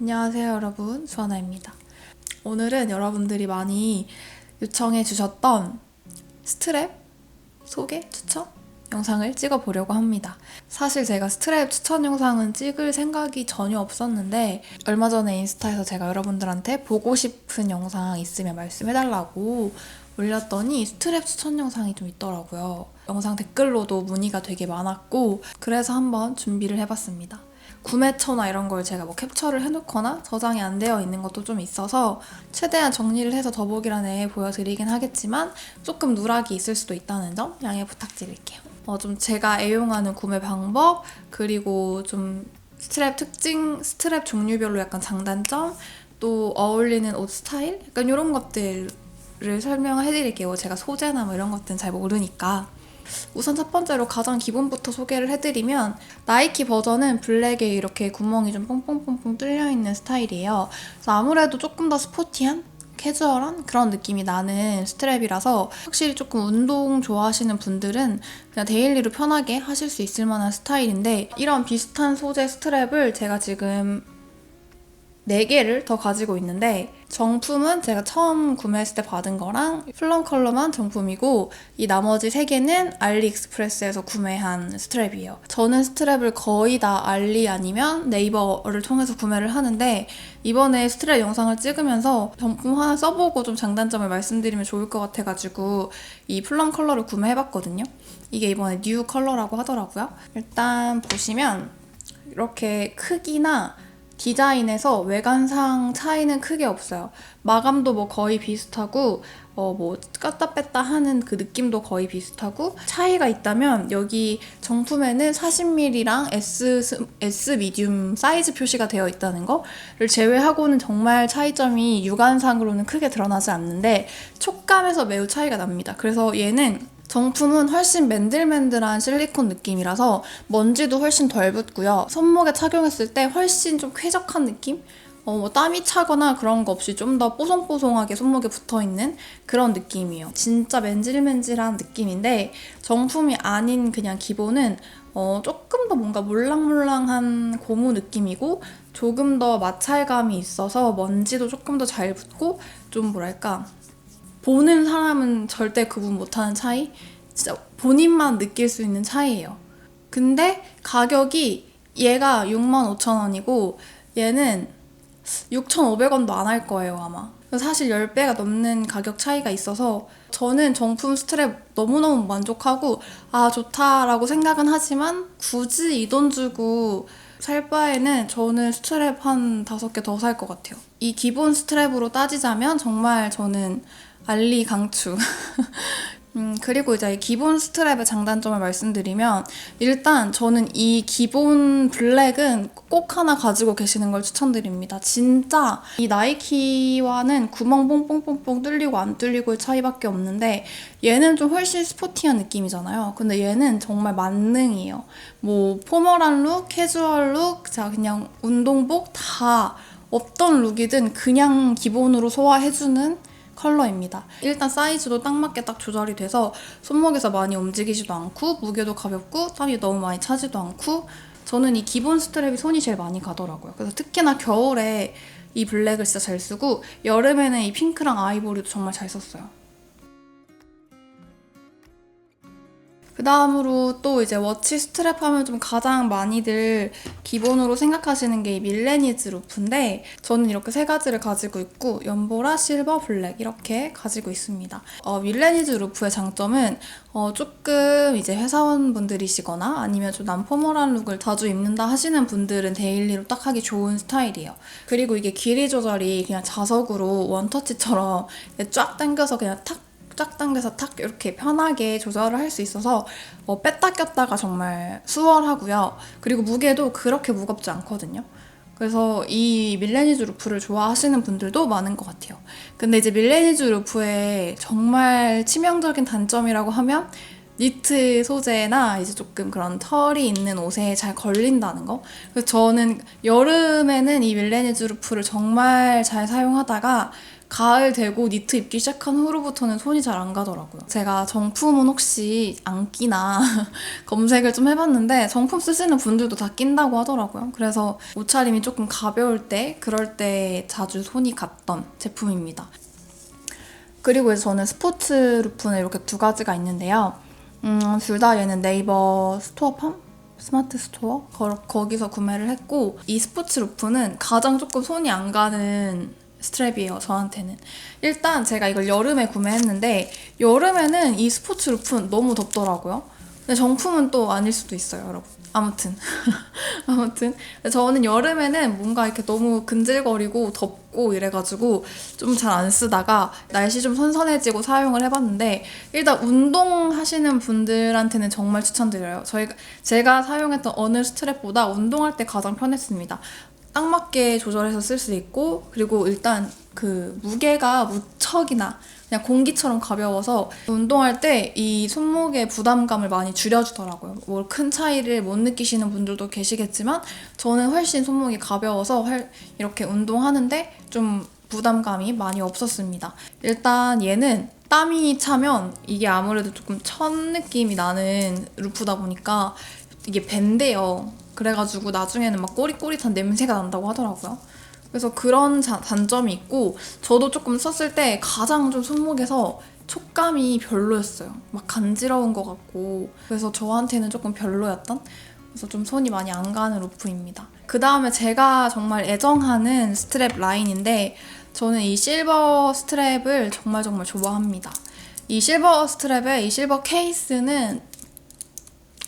안녕하세요 여러분. 수아나입니다. 오늘은 여러분들이 많이 요청해 주셨던 스트랩 소개 추천 영상을 찍어 보려고 합니다. 사실 제가 스트랩 추천 영상은 찍을 생각이 전혀 없었는데 얼마 전에 인스타에서 제가 여러분들한테 보고 싶은 영상 있으면 말씀해 달라고 올렸더니 스트랩 추천 영상이 좀 있더라고요. 영상 댓글로도 문의가 되게 많았고 그래서 한번 준비를 해봤습니다 구매처나 이런 걸 제가 뭐 캡처를 해놓거나 저장이 안 되어 있는 것도 좀 있어서 최대한 정리를 해서 더보기란에 보여드리긴 하겠지만 조금 누락이 있을 수도 있다는 점 양해 부탁드릴게요. 어, 좀 제가 애용하는 구매 방법 그리고 좀 스트랩 특징, 스트랩 종류별로 약간 장단점 또 어울리는 옷 스타일 약간 이런 것들을 설명해 드릴게요. 제가 소재나 뭐 이런 것들은 잘 모르니까. 우선 첫 번째로 가장 기본부터 소개를 해드리면 나이키 버전은 블랙에 이렇게 구멍이 좀 뽕뽕뽕뽕 뚫려 있는 스타일이에요. 그래서 아무래도 조금 더 스포티한 캐주얼한 그런 느낌이 나는 스트랩이라서 확실히 조금 운동 좋아하시는 분들은 그냥 데일리로 편하게 하실 수 있을 만한 스타일인데 이런 비슷한 소재 스트랩을 제가 지금 4개를 더 가지고 있는데 정품은 제가 처음 구매했을 때 받은 거랑 플럼 컬러만 정품이고 이 나머지 3개는 알리익스프레스에서 구매한 스트랩이에요. 저는 스트랩을 거의 다 알리 아니면 네이버를 통해서 구매를 하는데 이번에 스트랩 영상을 찍으면서 정품 하나 써보고 좀 장단점을 말씀드리면 좋을 것 같아가지고 이 플럼 컬러를 구매해봤거든요. 이게 이번에 뉴 컬러라고 하더라고요. 일단 보시면 이렇게 크기나 디자인에서 외관상 차이는 크게 없어요. 마감도 뭐 거의 비슷하고 어뭐 껐다 뺐다 하는 그 느낌도 거의 비슷하고 차이가 있다면 여기 정품에는 40mm랑 S S 미디움 사이즈 표시가 되어 있다는 거를 제외하고는 정말 차이점이 육안상으로는 크게 드러나지 않는데 촉감에서 매우 차이가 납니다. 그래서 얘는 정품은 훨씬 맨들맨들한 실리콘 느낌이라서 먼지도 훨씬 덜 붙고요. 손목에 착용했을 때 훨씬 좀 쾌적한 느낌? 어, 뭐 땀이 차거나 그런 거 없이 좀 더 뽀송뽀송하게 손목에 붙어 있는 그런 느낌이에요. 진짜 맨질맨질한 느낌인데 정품이 아닌 그냥 기본은 어, 조금 더 뭔가 몰랑몰랑한 고무 느낌이고 조금 더 마찰감이 있어서 먼지도 조금 더 잘 붙고 좀 뭐랄까 보는 사람은 절대 구분 못하는 차이? 진짜 본인만 느낄 수 있는 차이예요. 근데 가격이 얘가 65,000원이고 얘는 6,500원도 안 할 거예요, 아마. 사실 10배가 넘는 가격 차이가 있어서 저는 정품 스트랩 너무너무 만족하고 아, 좋다라고 생각은 하지만 굳이 이 돈 주고 살 바에는 저는 스트랩 한 다섯 개 더 살 것 같아요. 이 기본 스트랩으로 따지자면 정말 저는 알리 강추. 음, 그리고 이제 기본 스트랩의 장단점을 말씀드리면, 일단 저는 이 기본 블랙은 꼭 하나 가지고 계시는 걸 추천드립니다. 진짜 이 나이키와는 구멍 뽕뽕뽕뽕 뚫리고 안 뚫리고의 차이밖에 없는데, 얘는 좀 훨씬 스포티한 느낌이잖아요. 근데 얘는 정말 만능이에요. 뭐, 포멀한 룩, 캐주얼 룩, 자, 그냥 운동복 다 어떤 룩이든 그냥 기본으로 소화해주는 컬러입니다. 일단 사이즈도 딱 맞게 딱 조절이 돼서 손목에서 많이 움직이지도 않고 무게도 가볍고 땀이 너무 많이 차지도 않고 저는 이 기본 스트랩이 손이 제일 많이 가더라고요. 그래서 특히나 겨울에 이 블랙을 진짜 잘 쓰고 여름에는 이 핑크랑 아이보리도 정말 잘 썼어요. 그 다음으로 또 이제 워치 스트랩 하면 좀 가장 많이들 기본으로 생각하시는 게 이 밀레니즈 루프인데 저는 이렇게 세 가지를 가지고 있고 연보라, 실버, 블랙 이렇게 가지고 있습니다. 어, 밀레니즈 루프의 장점은 어, 조금 이제 회사원분들이시거나 아니면 좀 남포멀한 룩을 자주 입는다 하시는 분들은 데일리로 딱 하기 좋은 스타일이에요. 그리고 이게 길이 조절이 그냥 자석으로 원터치처럼 쫙 당겨서 그냥 탁 쫙 당겨서 탁 이렇게 편하게 조절을 할 수 있어서 어, 뺐다 꼈다가 정말 수월하고요. 그리고 무게도 그렇게 무겁지 않거든요. 그래서 이 밀레니즈 루프를 좋아하시는 분들도 많은 것 같아요. 근데 이제 밀레니즈 루프의 정말 치명적인 단점이라고 하면 니트 소재나 이제 조금 그런 털이 있는 옷에 잘 걸린다는 거. 그래서 저는 여름에는 이 밀레니즈 루프를 정말 잘 사용하다가 가을 되고 니트 입기 시작한 후로부터는 손이 잘 안 가더라고요. 제가 정품은 혹시 안 끼나 검색을 좀 해봤는데 정품 쓰시는 분들도 다 낀다고 하더라고요. 그래서 옷차림이 조금 가벼울 때 그럴 때 자주 손이 갔던 제품입니다. 그리고 저는 스포츠 루프는 이렇게 두 가지가 있는데요. 음, 둘 다 얘는 네이버 스토어팜? 스마트 스토어? 거, 기서 구매를 했고, 이 스포츠 루프는 가장 조금 손이 안 가는 스트랩이에요, 저한테는. 일단 제가 이걸 여름에 구매했는데, 여름에는 이 스포츠 루프는 너무 덥더라고요. 근데 정품은 또 아닐 수도 있어요, 여러분. 아무튼. 아무튼. 저는 여름에는 뭔가 이렇게 너무 근질거리고 덥고 이래가지고 좀 잘 안 쓰다가 날씨 좀 선선해지고 사용을 해봤는데 일단 운동하시는 분들한테는 정말 추천드려요. 저희가, 제가 사용했던 어느 스트랩보다 운동할 때 가장 편했습니다. 딱 맞게 조절해서 쓸 수 있고 그리고 일단 그 무게가 무척이나 그냥 공기처럼 가벼워서 운동할 때 이 손목의 부담감을 많이 줄여주더라고요. 뭘 큰 차이를 못 느끼시는 분들도 계시겠지만 저는 훨씬 손목이 가벼워서 활- 이렇게 운동하는데 좀 부담감이 많이 없었습니다. 일단 얘는 땀이 차면 이게 아무래도 조금 천 느낌이 나는 루프다 보니까 이게 밴데요. 그래가지고 나중에는 막 꼬릿꼬릿한 냄새가 난다고 하더라고요. 그래서 그런 자- 단점이 있고 저도 조금 썼을 때 가장 좀 손목에서 촉감이 별로였어요. 막 간지러운 것 같고 그래서 저한테는 조금 별로였던 그래서 좀 손이 많이 안 가는 루프입니다. 그 다음에 제가 정말 애정하는 스트랩 라인인데 저는 이 실버 스트랩을 정말 정말 좋아합니다. 이 실버 스트랩의 이 실버 케이스는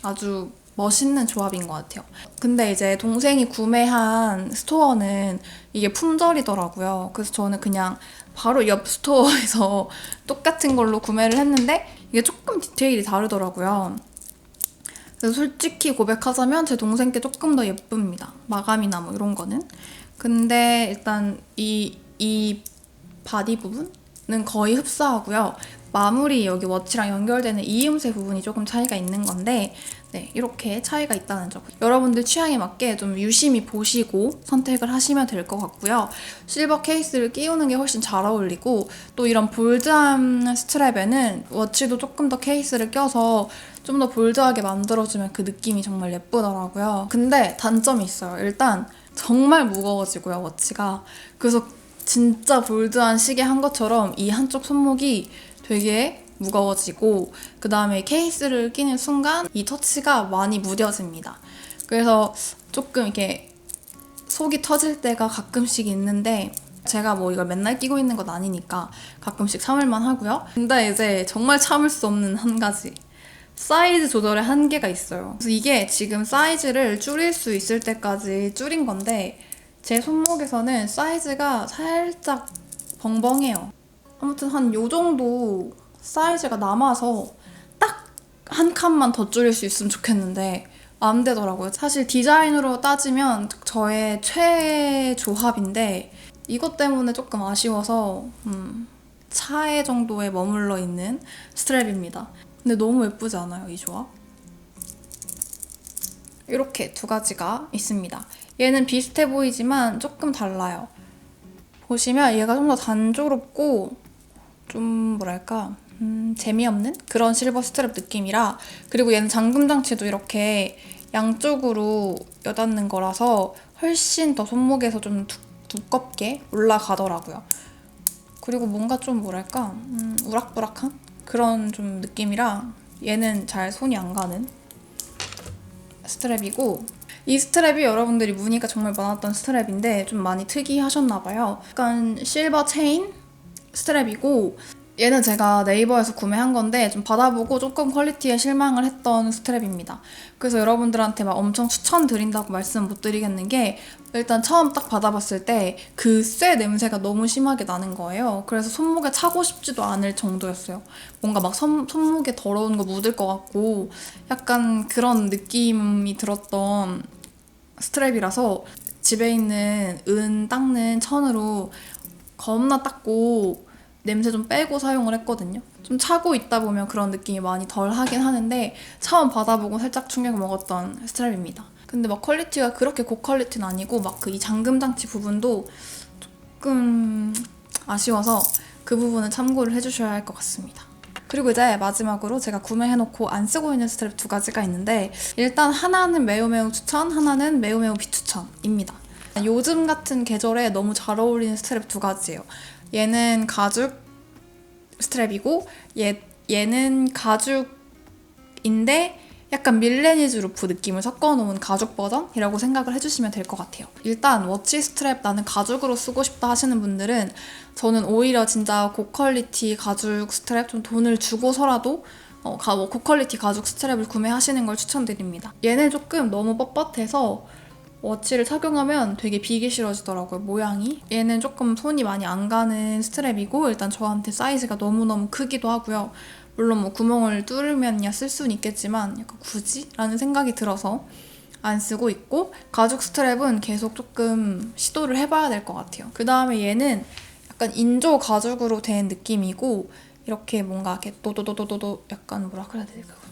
아주 멋있는 조합인 것 같아요. 근데 이제 동생이 구매한 스토어는 이게 품절이더라고요. 그래서 저는 그냥 바로 옆 스토어에서 똑같은 걸로 구매를 했는데 이게 조금 디테일이 다르더라고요. 그래서 솔직히 고백하자면 제 동생 게 조금 더 예쁩니다. 마감이나 뭐 이런 거는. 근데 일단 이, 이 바디 부분은 거의 흡사하고요. 마무리 여기 워치랑 연결되는 이음새 부분이 조금 차이가 있는 건데 네, 이렇게 차이가 있다는 점. 여러분들 취향에 맞게 좀 유심히 보시고 선택을 하시면 될 것 같고요. 실버 케이스를 끼우는 게 훨씬 잘 어울리고 또 이런 볼드한 스트랩에는 워치도 조금 더 케이스를 껴서 좀 더 볼드하게 만들어주면 그 느낌이 정말 예쁘더라고요. 근데 단점이 있어요. 일단 정말 무거워지고요, 워치가. 그래서 진짜 볼드한 시계 한 것처럼 이 한쪽 손목이 되게 무거워지고 그 다음에 케이스를 끼는 순간 이 터치가 많이 무뎌집니다. 그래서 조금 이렇게 속이 터질 때가 가끔씩 있는데 제가 뭐 이걸 맨날 끼고 있는 건 아니니까 가끔씩 참을만 하고요. 근데 이제 정말 참을 수 없는 한 가지. 사이즈 조절의 한계가 있어요. 그래서 이게 지금 사이즈를 줄일 수 있을 때까지 줄인 건데 제 손목에서는 사이즈가 살짝 벙벙해요. 아무튼 한 요 정도 사이즈가 남아서 딱 한 칸만 더 줄일 수 있으면 좋겠는데 안 되더라고요. 사실 디자인으로 따지면 저의 최애 조합인데 이것 때문에 조금 아쉬워서 음, 차에 정도에 머물러 있는 스트랩입니다. 근데 너무 예쁘지 않아요, 이 조합? 이렇게 두 가지가 있습니다. 얘는 비슷해 보이지만 조금 달라요. 보시면 얘가 좀 더 단조롭고 좀 뭐랄까 음, 재미없는 그런 실버 스트랩 느낌이라 그리고 얘는 잠금 장치도 이렇게 양쪽으로 여닫는 거라서 훨씬 더 손목에서 좀 두, 두껍게 올라가더라고요. 그리고 뭔가 좀 뭐랄까 음, 우락부락한 그런 좀 느낌이라 얘는 잘 손이 안 가는 스트랩이고 이 스트랩이 여러분들이 무늬가 정말 많았던 스트랩인데 좀 많이 특이하셨나봐요. 약간 실버 체인 스트랩이고 얘는 제가 네이버에서 구매한 건데 좀 받아보고 조금 퀄리티에 실망을 했던 스트랩입니다. 그래서 여러분들한테 막 엄청 추천드린다고 말씀 못 드리겠는 게 일단 처음 딱 받아봤을 때 그 쇠 냄새가 너무 심하게 나는 거예요. 그래서 손목에 차고 싶지도 않을 정도였어요. 뭔가 막 손, 손목에 더러운 거 묻을 것 같고 약간 그런 느낌이 들었던 스트랩이라서 집에 있는 은 닦는 천으로 겁나 닦고 냄새 좀 빼고 사용을 했거든요. 좀 차고 있다 보면 그런 느낌이 많이 덜 하긴 하는데 처음 받아보고 살짝 충격 먹었던 스트랩입니다. 근데 막 퀄리티가 그렇게 고퀄리티는 아니고 막 그 이 잠금 장치 부분도 조금 아쉬워서 그 부분은 참고를 해주셔야 할 것 같습니다. 그리고 이제 마지막으로 제가 구매해놓고 안 쓰고 있는 스트랩 두 가지가 있는데 일단 하나는 매우 매우 추천, 하나는 매우 매우 비추천입니다. 요즘 같은 계절에 너무 잘 어울리는 스트랩 두 가지예요. 얘는 가죽 스트랩이고 얘 얘는 가죽인데 약간 밀레니즈 루프 느낌을 섞어놓은 가죽 버전이라고 생각을 해주시면 될 것 같아요. 일단 워치 스트랩 나는 가죽으로 쓰고 싶다 하시는 분들은 저는 오히려 진짜 고퀄리티 가죽 스트랩 좀 돈을 주고서라도 어, 가, 뭐 고퀄리티 가죽 스트랩을 구매하시는 걸 추천드립니다. 얘는 조금 너무 뻣뻣해서 워치를 착용하면 되게 비기 싫어지더라고요, 모양이. 얘는 조금 손이 많이 안 가는 스트랩이고, 일단 저한테 사이즈가 너무너무 크기도 하고요. 물론 뭐 구멍을 뚫으면야 쓸 수는 있겠지만, 약간 굳이? 라는 생각이 들어서 안 쓰고 있고, 가죽 스트랩은 계속 조금 시도를 해봐야 될 것 같아요. 그 다음에 얘는 약간 인조 가죽으로 된 느낌이고, 이렇게 뭔가 이렇게 도도도도도도 약간 뭐라 그래야 될까?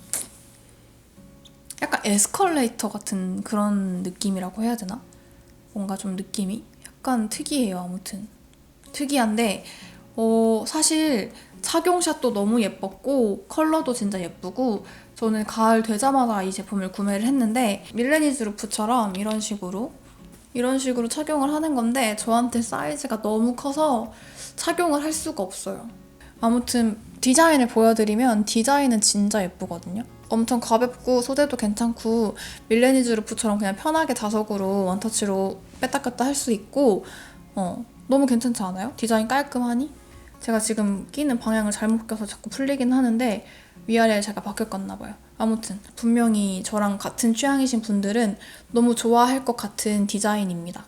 약간 에스컬레이터 같은 그런 느낌이라고 해야 되나? 뭔가 좀 느낌이 약간 특이해요. 아무튼 특이한데 어 사실 착용샷도 너무 예뻤고 컬러도 진짜 예쁘고 저는 가을 되자마자 이 제품을 구매를 했는데 밀레니즈 루프처럼 이런 식으로 이런 식으로 착용을 하는 건데 저한테 사이즈가 너무 커서 착용을 할 수가 없어요. 아무튼 디자인을 보여드리면 디자인은 진짜 예쁘거든요. 엄청 가볍고 소재도 괜찮고 밀레니즈 루프처럼 그냥 편하게 자석으로 원터치로 뺐다 꼈다 할 수 있고 어 너무 괜찮지 않아요? 디자인 깔끔하니? 제가 지금 끼는 방향을 잘못 껴서 자꾸 풀리긴 하는데 위아래를 제가 바뀌었나 봐요. 아무튼 분명히 저랑 같은 취향이신 분들은 너무 좋아할 것 같은 디자인입니다.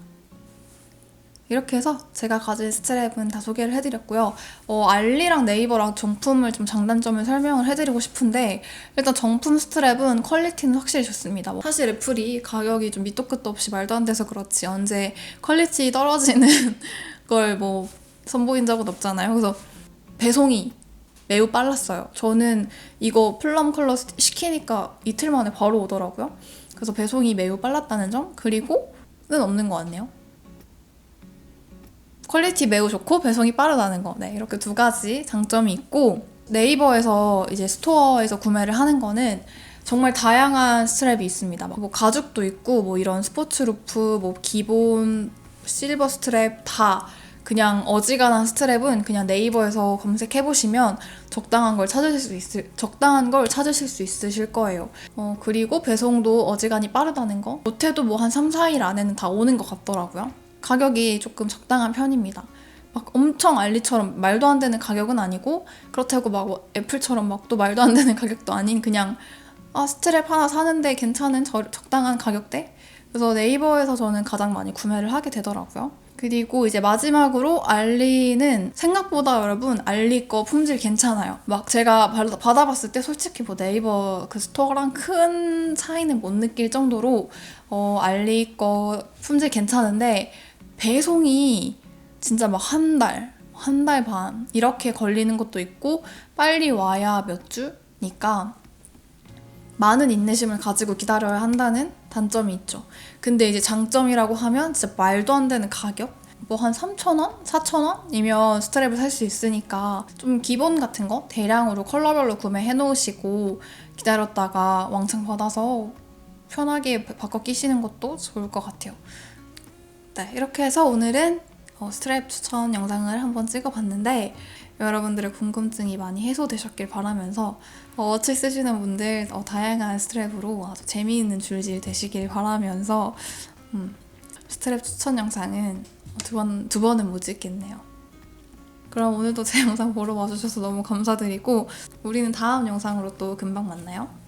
이렇게 해서 제가 가진 스트랩은 다 소개를 해드렸고요. 어, 알리랑 네이버랑 정품을 좀 장단점을 설명을 해드리고 싶은데 일단 정품 스트랩은 퀄리티는 확실히 좋습니다. 뭐 사실 애플이 가격이 좀 밑도 끝도 없이 말도 안 돼서 그렇지 언제 퀄리티 떨어지는 걸 뭐 선보인 적은 없잖아요. 그래서 배송이 매우 빨랐어요. 저는 이거 플럼 컬러 시키니까 이틀 만에 바로 오더라고요. 그래서 배송이 매우 빨랐다는 점 그리고는 없는 것 같네요. 퀄리티 매우 좋고 배송이 빠르다는 거. 네, 이렇게 두 가지 장점이 있고 네이버에서 이제 스토어에서 구매를 하는 거는 정말 다양한 스트랩이 있습니다. 뭐 가죽도 있고 뭐 이런 스포츠 루프, 뭐 기본 실버 스트랩 다 그냥 어지간한 스트랩은 그냥 네이버에서 검색해 보시면 적당한 걸 찾으실 수 있을 적당한 걸 찾으실 수 있으실 거예요. 어, 그리고 배송도 어지간히 빠르다는 거. 못해도 뭐 한 3, 4일 안에는 다 오는 것 같더라고요. 가격이 조금 적당한 편입니다. 막 엄청 알리처럼 말도 안 되는 가격은 아니고 그렇다고 막뭐 애플처럼 막 또 말도 안 되는 가격도 아닌 그냥 아 스트랩 하나 사는데 괜찮은 저, 적당한 가격대? 그래서 네이버에서 저는 가장 많이 구매를 하게 되더라고요. 그리고 이제 마지막으로 알리는 생각보다 여러분 알리 거 품질 괜찮아요. 막 제가 받- 받아봤을 때 솔직히 뭐 네이버 그 스토어랑 큰 차이는 못 느낄 정도로 어, 알리 거 품질 괜찮은데 배송이 진짜 막 한 달, 한 달 반 이렇게 걸리는 것도 있고 빨리 와야 몇 주니까 많은 인내심을 가지고 기다려야 한다는 단점이 있죠. 근데 이제 장점이라고 하면 진짜 말도 안 되는 가격? 뭐 한 3,000원? 4,000원이면 스트랩을 살 수 있으니까 좀 기본 같은 거 대량으로 컬러별로 구매해 놓으시고 기다렸다가 왕창 받아서 편하게 바꿔 끼시는 것도 좋을 것 같아요. 네, 이렇게 해서 오늘은 어, 스트랩 추천 영상을 한번 찍어봤는데 여러분들의 궁금증이 많이 해소되셨길 바라면서 어, 워치 쓰시는 분들 어, 다양한 스트랩으로 아주 재미있는 줄질 되시길 바라면서 음, 스트랩 추천 영상은 두 번, 두 번은 못 찍겠네요. 그럼 오늘도 제 영상 보러 와주셔서 너무 감사드리고 우리는 다음 영상으로 또 금방 만나요.